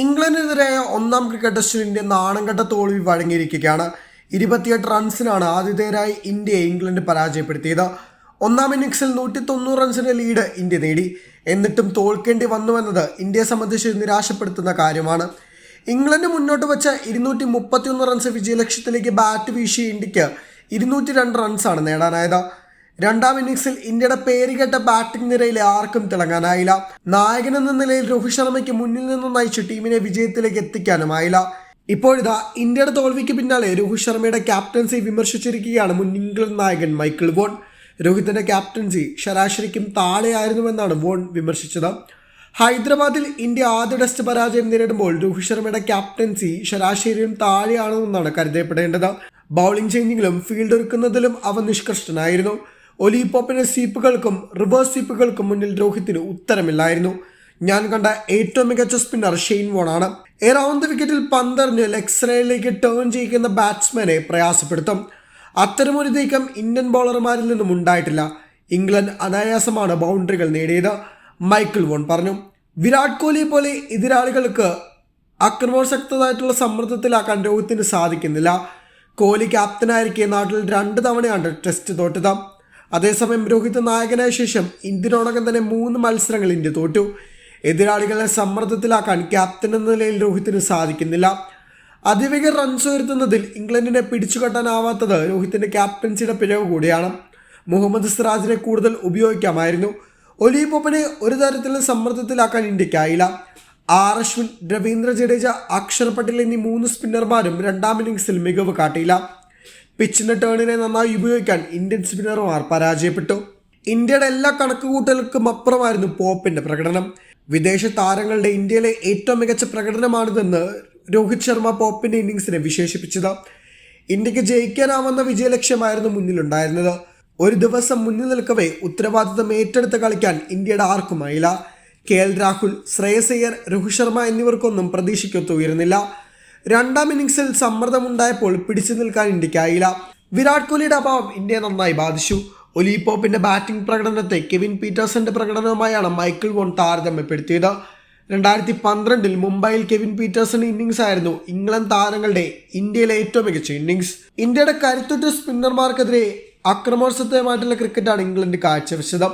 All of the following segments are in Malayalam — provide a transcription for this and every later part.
ഇംഗ്ലണ്ടിനെതിരായ ഒന്നാം ക്രിക്കറ്റ് ടെസ്റ്റിൽ ഇന്ത്യ നാണംകെട്ട തോൽവി വഴങ്ങിയിരിക്കുകയാണ്. ഇരുപത്തിയെട്ട് റൺസിനാണ് ആതിഥേയരായി ഇന്ത്യയെ ഇംഗ്ലണ്ട് പരാജയപ്പെടുത്തിയത്. ഒന്നാം ഇന്നിംഗ്സിൽ നൂറ്റി തൊണ്ണൂറ് റൺസിന്റെ ലീഡ് ഇന്ത്യ നേടി. എന്നിട്ടും തോൽക്കേണ്ടി വന്നുവെന്നത് ഇന്ത്യയെ സംബന്ധിച്ച് നിരാശപ്പെടുത്തുന്ന കാര്യമാണ്. ഇംഗ്ലണ്ട് മുന്നോട്ട് വെച്ച ഇരുന്നൂറ്റി മുപ്പത്തിയൊന്ന് റൺസ് വിജയലക്ഷ്യത്തിലേക്ക് ബാറ്റ് വീശിയ ഇന്ത്യയ്ക്ക് ഇരുന്നൂറ്റി രണ്ട് റൺസാണ് നേടാനായത്. രണ്ടാം ഇന്നിംഗ്സിൽ ഇന്ത്യയുടെ പേരുകേട്ട ബാറ്റിംഗ് നിരയിൽ ആർക്കും തിളങ്ങാനായില്ല. നായകൻ എന്ന നിലയിൽ രോഹിത് ശർമ്മയ്ക്ക് മുന്നിൽ നിന്നും നയിച്ച് ടീമിനെ വിജയത്തിലേക്ക് എത്തിക്കാനുമായില്ല. ഇപ്പോഴിതാ ഇന്ത്യയുടെ തോൽവിക്ക് പിന്നാലെ രോഹിത് ശർമ്മയുടെ ക്യാപ്റ്റൻസി വിമർശിച്ചിരിക്കുകയാണ് മുൻ ഇംഗ്ലണ്ട് നായകൻ മൈക്കിൾ വോൺ. രോഹിത്തിന്റെ ക്യാപ്റ്റൻസി ശരാശരിക്കും താഴെയായിരുന്നുവെന്നാണ് വോൺ വിമർശിച്ചത്. ഹൈദരാബാദിൽ ഇന്ത്യ ആദ്യ ടെസ്റ്റ് പരാജയം നേരിടുമ്പോൾ രോഹിത് ശർമ്മയുടെ ക്യാപ്റ്റൻസി ശരാശരിയും താഴെയാണെന്നാണ് കരുതപ്പെടേണ്ടത്. ബൗളിംഗ് ചേഞ്ചിങ്ങിലും ഫീൽഡ് ഒരുക്കുന്നതിലും അവ നിഷ്കർഷ്ടനായിരുന്നു ഒലി പോപ്പിന്റെ സ്വീപ്പുകൾക്കും റിവേഴ്സ് സ്വീപ്പുകൾക്കും മുന്നിൽ രോഹിത്തിന് ഉത്തരമില്ലായിരുന്നു. ഞാൻ കണ്ട ഏറ്റവും മികച്ച സ്പിന്നർ ഷെയ്ൻ വോൺ ആണ് ഏറാവുന്ന വിക്കറ്റിൽ പന്തറിഞ്ഞ് ലെഗ് ടേൺ ചെയ്യിക്കുന്ന ബാറ്റ്സ്മാനെ പ്രയാസപ്പെടുത്തും. അത്തരമൊരു നീക്കം ഇന്ത്യൻ ബൗളർമാരിൽ നിന്നും ഉണ്ടായിട്ടില്ല. ഇംഗ്ലണ്ട് അനായാസമാണ് ബൗണ്ടറികൾ നേടിയത് മൈക്കിൾ വോൺ പറഞ്ഞു. വിരാട് കോഹ്ലി പോലെ എതിരാളികൾക്ക് ആക്രമണശക്തമായിട്ടുള്ള സമ്മർദ്ദത്തിലാക്കാൻ രോഹിത്തിന് സാധിക്കുന്നില്ല. കോഹ്ലി ക്യാപ്റ്റനായിരിക്കെ നാട്ടിൽ രണ്ട് തവണയാണ് ടെസ്റ്റ് തോറ്റത്. അതേസമയം രോഹിത് നായകനായ ശേഷം ഇന്ത്യനോടകം തന്നെ മൂന്ന് മത്സരങ്ങൾ ഇന്ത്യ തോറ്റു. എതിരാളികളെ സമ്മർദ്ദത്തിലാക്കാൻ ക്യാപ്റ്റൻ എന്ന നിലയിൽ രോഹിത്തിന് സാധിക്കുന്നില്ല. അതിവേഗ റൺസ് ഉയർത്തുന്നതിൽ ഇംഗ്ലണ്ടിനെ പിടിച്ചുകെട്ടാനാവാത്തത് രോഹിത്തിന്റെ ക്യാപ്റ്റൻസിയുടെ പിഴവ് കൂടിയാണ്. മുഹമ്മദ് സിറാജിനെ കൂടുതൽ ഉപയോഗിക്കാമായിരുന്നു. ഒലി പോപ്പനെ ഒരു തരത്തിലും സമ്മർദ്ദത്തിലാക്കാൻ ഇന്ത്യക്കായില്ല. ആർ അശ്വിൻ രവീന്ദ്ര ജഡേജ അക്ഷർ പട്ടേൽ എന്നീ മൂന്ന് സ്പിന്നർമാരും രണ്ടാം ഇന്നിംഗ്സിൽ മികവ് കാട്ടിയില്ല. പിച്ചിന്റെ ടേണിനെ നന്നായി ഉപയോഗിക്കാൻ ഇന്ത്യൻ സ്പിന്നർമാർ പരാജയപ്പെട്ടു. ഇന്ത്യയുടെ എല്ലാ കണക്കുകൂട്ടലുകൾക്കും അപ്പുറമായിരുന്നു പോപ്പിന്റെ പ്രകടനം. വിദേശ താരങ്ങളുടെ ഇന്ത്യയിലെ ഏറ്റവും മികച്ച പ്രകടനമാണിതെന്ന് രോഹിത് ശർമ്മ പോപ്പിന്റെ ഇന്നിംഗ്സിനെ വിശേഷിപ്പിച്ചത്. ഇന്ത്യയ്ക്ക് ജയിക്കാനാവുന്ന വിജയലക്ഷ്യമായിരുന്നു മുന്നിലുണ്ടായിരുന്നത്. ഒരു ദിവസം മുന്നിൽ നിൽക്കവേ ഉത്തരവാദിത്തം ഏറ്റെടുത്ത് കളിക്കാൻ ഇന്ത്യയുടെ ആർക്കുമായില്ല കെ എൽ രാഹുൽ ശ്രേയസ് അയ്യർ രോഹിത് ശർമ്മ എന്നിവർക്കൊന്നും പ്രതീക്ഷയ്ക്കൊത്ത് ഉയർന്നില്ല രണ്ടാം ഇന്നിംഗ്സിൽ സമ്മർദ്ദമുണ്ടായപ്പോൾ പിടിച്ചു നിൽക്കാൻ ഇന്ത്യക്കായില്ല വിരാട് കോഹ്ലിയുടെ അഭാവം ഇന്ത്യയെ നന്നായി ബാധിച്ചു. ഒലി പോപ്പിന്റെ ബാറ്റിംഗ് പ്രകടനത്തെ കെവിൻ പീറ്റേഴ്സന്റെ പ്രകടനവുമായാണ് മൈക്കിൾ വോൺ താരതമ്യപ്പെടുത്തിയത്. രണ്ടായിരത്തി പന്ത്രണ്ടിൽ മുംബൈയിൽ കെവിൻ പീറ്റേഴ്സൺ ഇന്നിംഗ്സ് ആയിരുന്നു ഇംഗ്ലണ്ട് താരങ്ങളുടെ ഇന്ത്യയിലെ ഏറ്റവും മികച്ച ഇന്നിംഗ്സ്. ഇന്ത്യയുടെ കരുത്തുറ്റ സ്പിന്നർമാർക്കെതിരെ അക്രമോത്സവമായിട്ടുള്ള ക്രിക്കറ്റാണ് ഇംഗ്ലണ്ട് കാഴ്ചവെച്ചത്.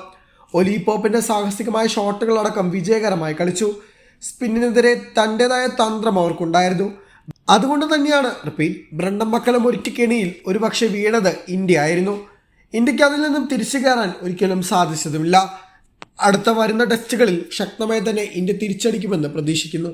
ഒലി പോപ്പിന്റെ സാഹസികമായ ഷോട്ടുകളടക്കം വിജയകരമായി കളിച്ചു. സ്പിന്നിനെതിരെ തന്റെതായ തന്ത്രം അവർക്കുണ്ടായിരുന്നു. അതുകൊണ്ട് തന്നെയാണ് റിപ്പീറ്റ് ബ്രണ്ടം മക്കളും ഒരുക്കി കെണിയിൽ ഒരുപക്ഷെ വീണത് ഇന്ത്യ ആയിരുന്നു ഇന്ത്യയ്ക്ക് അതിൽ നിന്നും തിരിച്ചു കയറാൻ ഒരിക്കലും സാധിച്ചതുമില്ല. അടുത്ത വരുന്ന ടെസ്റ്റുകളിൽ ശക്തമായി തന്നെ ഇന്ത്യ തിരിച്ചടിക്കുമെന്ന് പ്രതീക്ഷിക്കുന്നു.